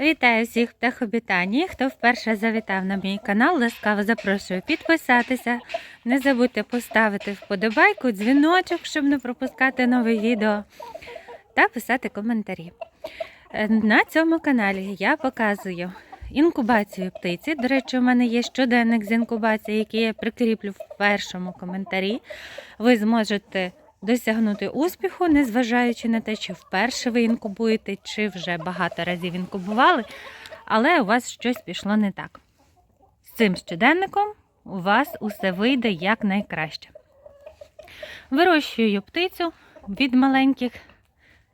Вітаю всіх птахобітаній. Хто вперше завітав на мій канал, ласкаво запрошую підписатися. Не забудьте поставити вподобайку, дзвіночок, щоб не пропускати нове відео, та писати коментарі. Е, На цьому каналі я показую інкубацію птиці. До речі, у мене є щоденник з інкубації, який я прикріплю в першому коментарі. Ви зможете досягнути успіху, незважаючи на те, чи вперше ви інкубуєте, чи вже багато разів інкубували, але у вас щось пішло не так. З цим щоденником у вас усе вийде якнайкраще. Вирощую птицю від маленьких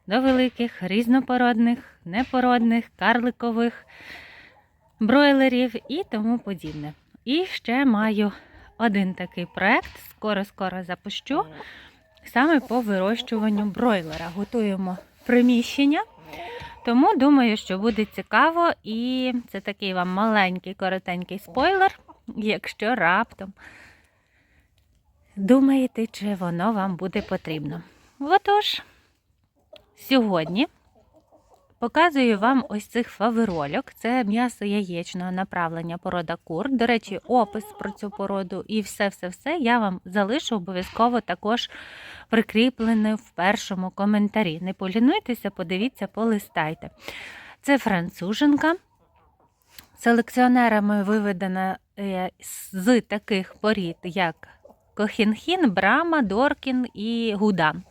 до великих, різнопородних, непородних, карликових, бройлерів і тому подібне. І ще маю один такий проект, скоро-скоро запущу саме по вирощуванню бройлера. Готуємо приміщення. Тому думаю, що буде цікаво, і це такий вам маленький, коротенький спойлер, якщо раптом думаєте, чи воно вам буде потрібно. Отож, сьогодні показую вам ось цих фаверольок. Це м'ясо яєчного направлення порода кур. До речі, опис про цю породу і все-все-все я вам залишу обов'язково також прикріплене в першому коментарі. Не полінуйтеся, подивіться, полистайте. Це француженка. Селекціонерами виведена е, з таких порід, як Кохінхін, Брама, Доркін і Гудан.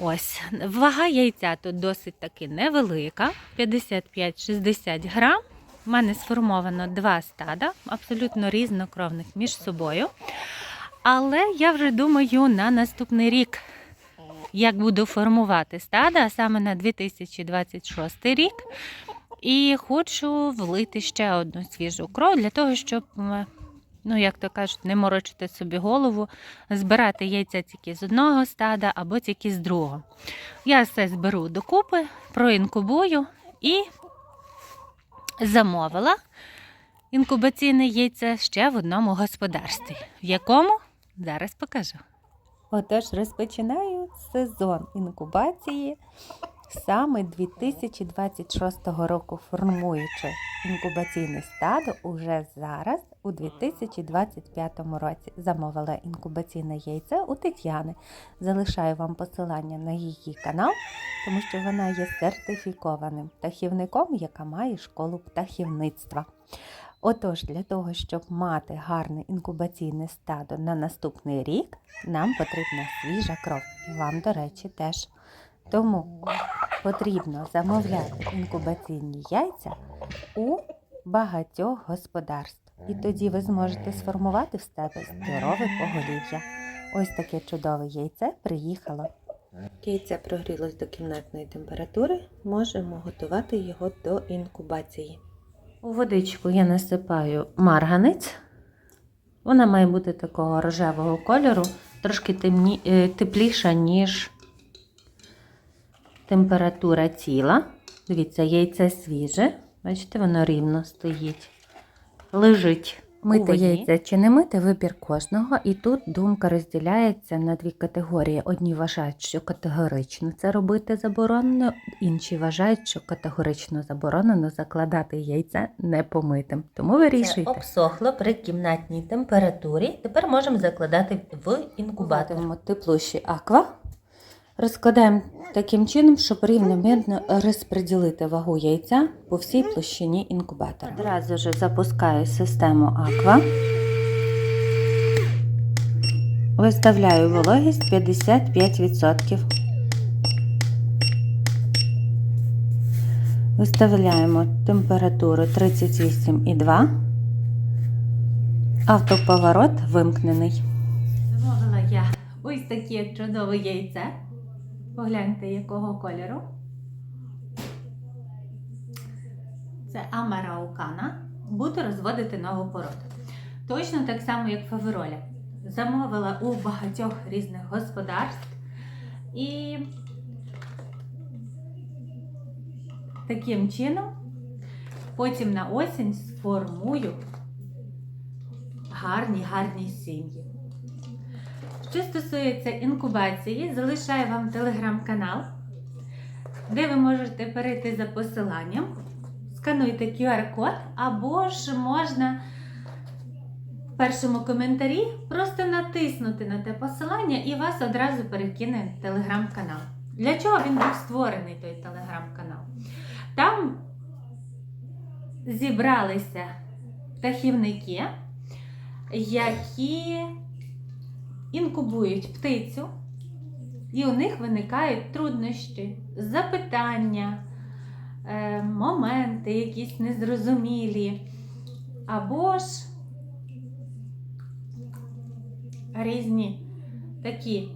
Ось, вага яйця тут досить таки невелика, 55-60 грам. У мене сформовано два стада, абсолютно різнокровних між собою. Але я вже думаю на наступний рік, як буду формувати стада, а саме на 2026 рік. І хочу влити ще одну свіжу кров для того, щоб, м, ну як то кажуть, не морочити собі голову, збирати яйця тільки з одного стада або тільки з другого. Я все зберу докупи, проінкубую і замовила інкубаційне яйце ще в одному господарстві, в якому зараз покажу. Отож, розпочинаю сезон інкубації саме 2026 року, формуючи інкубаційне стадо уже зараз, у 2025 році. Замовила інкубаційне яйце у Тетяни. Залишаю вам посилання на її канал, тому що вона є сертифікованим птахівником, яка має школу птахівництва. Отож, для того, щоб мати гарне інкубаційне стадо на наступний рік, нам потрібна свіжа кров. І вам, до речі, теж. Тому потрібно замовляти інкубаційні яйця у багатьох господарств. І тоді ви зможете сформувати в себе здорове поголів'я. Ось таке чудове яйце приїхало. Яйце прогрілось до кімнатної температури, можемо готувати його до інкубації. У водичку я насипаю марганець. Вона має бути такого рожевого кольору, трошки темні, е, тепліша, ніж температура тіла. Дивіться, яйце свіже. Бачите, воно рівно стоїть. Лежить. Мити яйця чи не мити вибір кожного, і тут думка розділяється на дві категорії. Одні вважають, що категорично це робити заборонено, інші вважають, що категорично заборонено закладати яйце непомитим. Тому Це обсохло при кімнатній температурі. Тепер можемо закладати в інкубатор. Теплуші аква. Розкладаємо таким чином, щоб рівномірно розподілити вагу яйця по всій площині інкубатора. Одразу ж запускаю систему аква. Виставляю вологість 55%. Виставляємо температуру 38,2. Автоповорот вимкнений. Замовила я ось таке чудове яйце. Погляньте, якого кольору. Це Амараукана. Буду розводити нову породу. Точно так само, як фавероля. Замовила у багатьох різних господарств. І таким чином потім на осінь сформую гарні, гарні сім'ї. Що стосується інкубації, залишаю вам телеграм-канал, де ви можете перейти за посиланням скануйте QR-код, або ж можна в першому коментарі просто натиснути на те посилання і вас одразу перекине телеграм-канал. Для чого він був створений, той телеграм-канал? Там зібралися птахівники, які інкубують птицю, і у них виникають труднощі, запитання, е, моменти якісь незрозумілі, або ж різні такі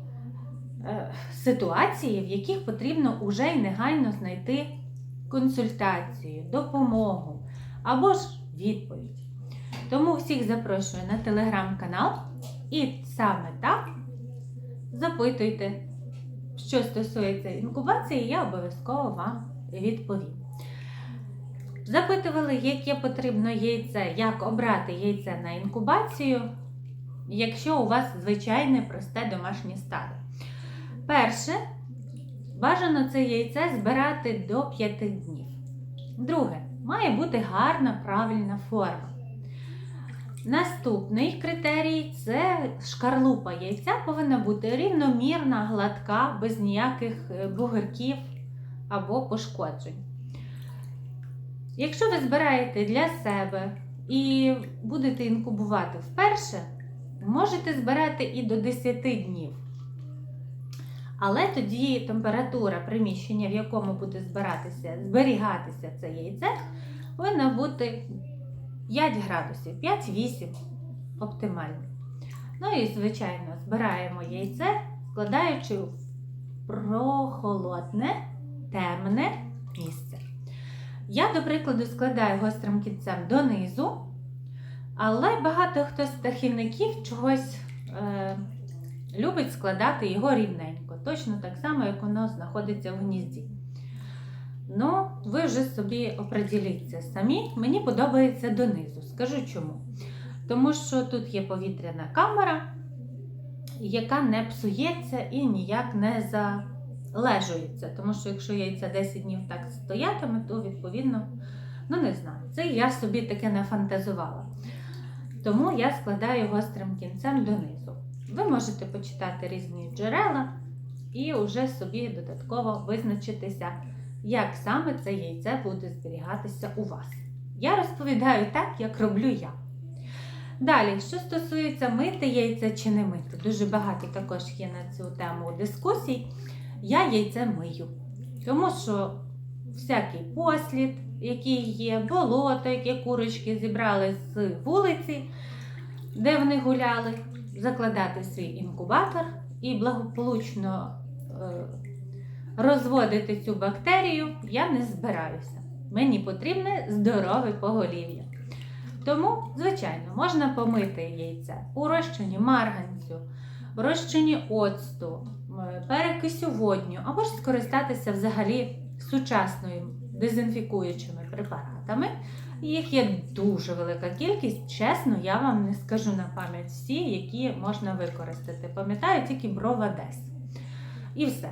е, ситуації, в яких потрібно уже й негайно знайти консультацію, допомогу або ж відповідь. Тому всіх запрошую на телеграм-канал і саме так запитуйте, що стосується інкубації, я обов'язково вам відповім. Запитували, яке потрібно яйце, як обрати яйце на інкубацію, якщо у вас звичайне просте домашнє стадо. Перше, бажано це яйце збирати до 5 днів. Друге, має бути гарна правильна форма. Наступний критерій це шкарлупа яйця повинна бути рівномірна, гладка, без ніяких е, бугорків або пошкоджень. Якщо ви збираєте для себе і будете інкубувати вперше, можете збирати і до 10 днів. Але тоді температура приміщення, в якому буде збиратися, зберігатися це яйце, повинна бути 5 градусів, 5-8 оптимально. Ну і, звичайно, збираємо яйце, складаючи в прохолодне, темне місце. Я, до прикладу, складаю гострим кінцем донизу, але багато хто з птахівників чогось е, любить складати його рівненько, точно так само, як воно знаходиться в гнізді. Ну, ви вже собі оприділіться самі. Мені подобається донизу. Скажу чому. Тому що тут є повітряна камера, яка не псується і ніяк не залежується. Тому що якщо яйця 10 днів так стоятиме, то відповідно, ну не знаю, це я собі таке нафантазувала. Тому я складаю гострим кінцем донизу. Ви можете почитати різні джерела і вже собі додатково визначитися як саме це яйце буде зберігатися у вас. Я розповідаю так, як роблю я. Далі, що стосується мити яйця чи не мити, дуже багато також є на цю тему дискусій. Я яйце мию. Тому що всякий послід, який є, болото, яке курочки зібрали з вулиці, де вони гуляли, закладати свій інкубатор і благополучно. Е, розводити цю бактерію я не збираюся. Мені потрібне здорове поголів'я. Тому, звичайно, можна помити яйце у розчині марганцю, в розчині оцту, м, перекисю водню, або ж скористатися взагалі сучасною дезінфікуючими препаратами. Їх є дуже велика кількість. Чесно, я вам не скажу на пам'ять всі, які можна використати. Пам'ятаю тільки бровадес. І все.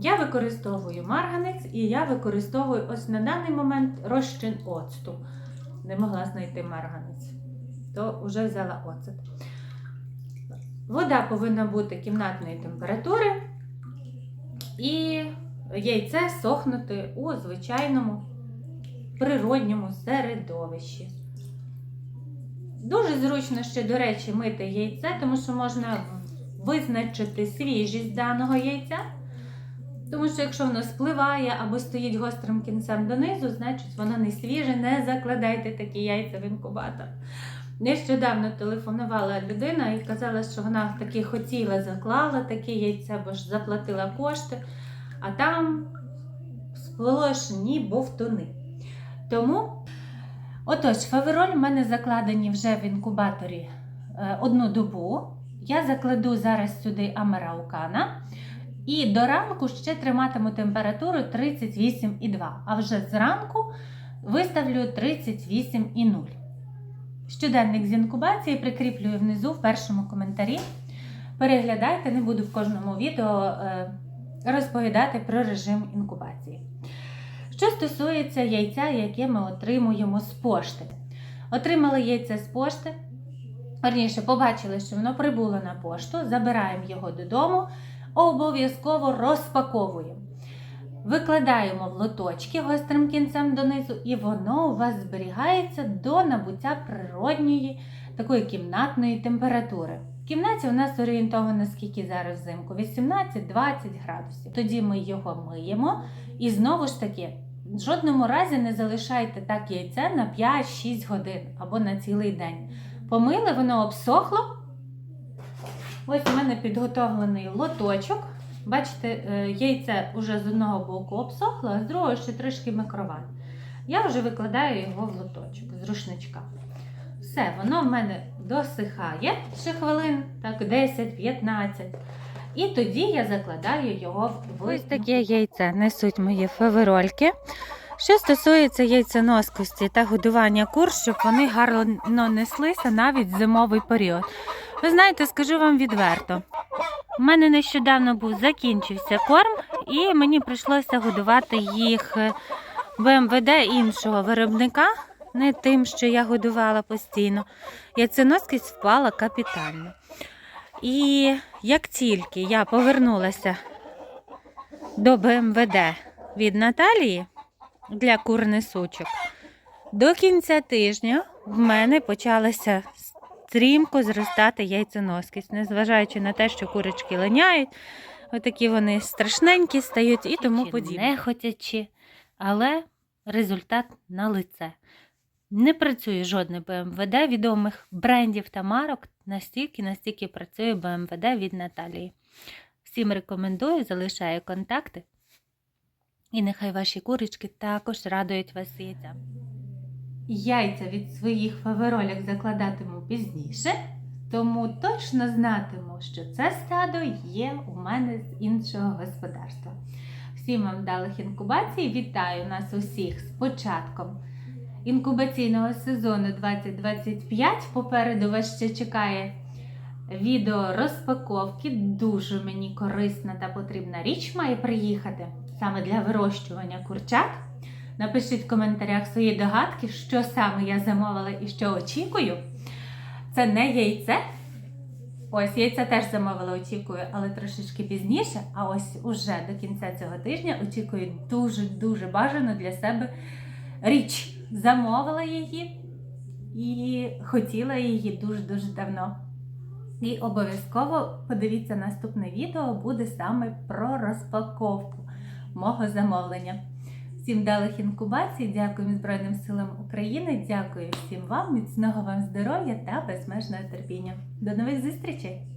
Я використовую марганець і я використовую ось на даний момент розчин оцту. Не могла знайти марганець, то вже взяла оцет. Вода повинна бути кімнатної температури, і яйце сохнути у звичайному природньому середовищі. Дуже зручно ще, до речі, мити яйце, тому що можна визначити свіжість даного яйця. Тому що якщо воно спливає або стоїть гострим кінцем донизу, значить воно не свіже, не закладайте такі яйця в інкубатор. Нещодавно телефонувала людина і казала, що вона таки хотіла, заклала таке яйце, бо ж заплатила кошти, а там сплошні бовтуни. Тому, отож, фавероль в мене закладені вже в інкубаторі е, одну добу. Я закладу зараз сюди амараукана. І до ранку ще триматиму температуру 38,2, а вже зранку виставлю 38,0. Щоденник з інкубації прикріплюю внизу в першому коментарі. Переглядайте, не буду в кожному відео е, розповідати про режим інкубації. Що стосується яйця, яке ми отримуємо з пошти. Отримали яйце з пошти. Верніше, побачили, що воно прибуло на пошту, забираємо його додому, обов'язково розпаковуємо. Викладаємо в лоточки гострим кінцем донизу, і воно у вас зберігається до набуття природньої такої кімнатної температури. В кімнаті у нас орієнтовано скільки зараз взимку 18-20 градусів. Тоді ми його миємо і знову ж таки. В жодному разі не залишайте так яйце на 5-6 годин або на цілий день. Помили, воно обсохло. Ось у мене підготовлений лоточок. Бачите, е, яйце вже з одного боку обсохло, а з другого ще трішки микроват. Я вже викладаю його в лоточок з рушничка. Все, воно в мене досихає ще хвилин, так, 10-15. І тоді я закладаю його в Ось таке яйце несуть мої фаверольки. Що стосується яйценоскості та годування кур, щоб вони гарно неслися навіть в зимовий період. Ви знаєте, скажу вам відверто. У мене нещодавно був закінчився корм, і мені прийшлося годувати їх е, БМВД іншого виробника, не тим, що я годувала постійно. Яйценоскість впала капітально. І як тільки я повернулася до БМВД від Наталії для курнесучок, до кінця тижня в мене почалася стрімко зростати яйценоскість, незважаючи на те, що курочки линяють, отакі вони страшненькі стають і тому подібне. Не хотячи, але результат на лице. Не працює жодне БМВД відомих брендів та марок настільки, настільки працює БМВД від Наталії. Всім рекомендую, залишаю контакти. І нехай ваші курочки також радують вас яйця. Яйця від своїх фаверолік закладатиму пізніше, тому точно знатиму, що це стадо є у мене з іншого господарства. Всім вам вдалих інкубацій. Вітаю нас усіх з початком інкубаційного сезону 2025. Попереду вас ще чекає відео розпаковки. Дуже мені корисна та потрібна річ має приїхати саме для вирощування курчат. Напишіть в коментарях свої догадки, що саме я замовила і що очікую. Це не яйце. Ось яйця теж замовила, очікую, але трошечки пізніше. А ось уже до кінця цього тижня очікую дуже-дуже бажану для себе річ. Замовила її і хотіла її дуже-дуже давно. І обов'язково подивіться наступне відео, буде саме про розпаковку мого замовлення. Всім вдалих інкубацій, дякую Збройним силам України, дякую всім вам, міцного вам здоров'я та безмежного терпіння. До нових зустрічей!